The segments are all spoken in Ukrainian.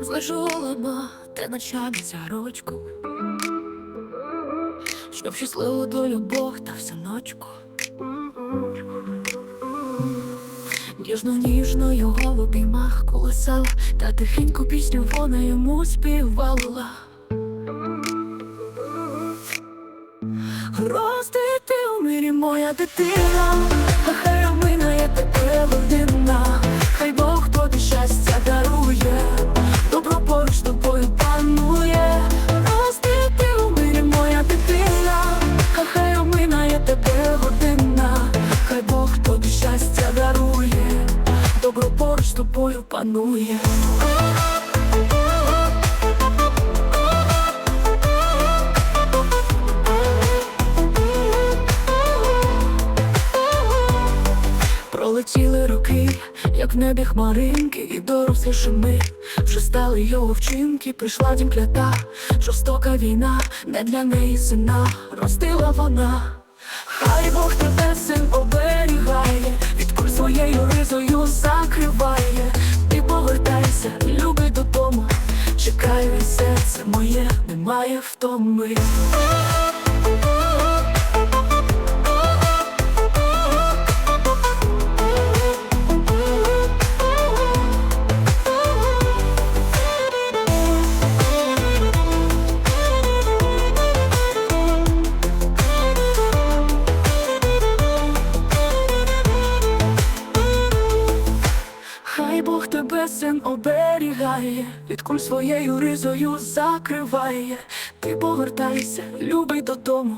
Злежала те ночами за ручку, щоб щасливу долю Бог дав синочку. Ніжно, ніжно його в обіймах колесала, та тихеньку пісню вона йому співала. Рости ти у мирі, моя дитина, хай тобою панує. Пролетіли роки, як в небі хмаринки, і дорослішими вже стали його вчинки. Прийшла дім клята, жорстока війна, не для неї сина, ростила вона. Хай Бог тебе немає втоми. Бог оберігає, від куль своєю ризою закриває. Ти повертайся, любий додому.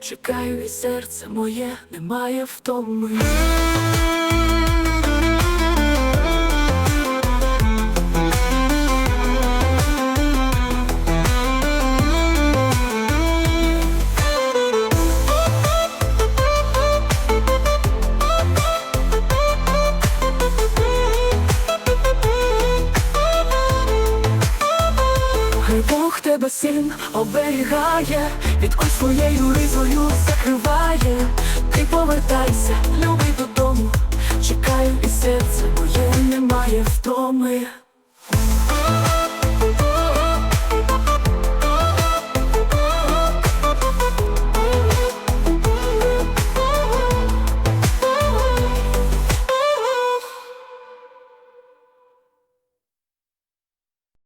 Чекаю і серце моє, немає втоми. Бог тебе син оберігає, від куль своєю ризою закриває. Ти повертайся, люби додому, чекаю і серце моє немає втоми.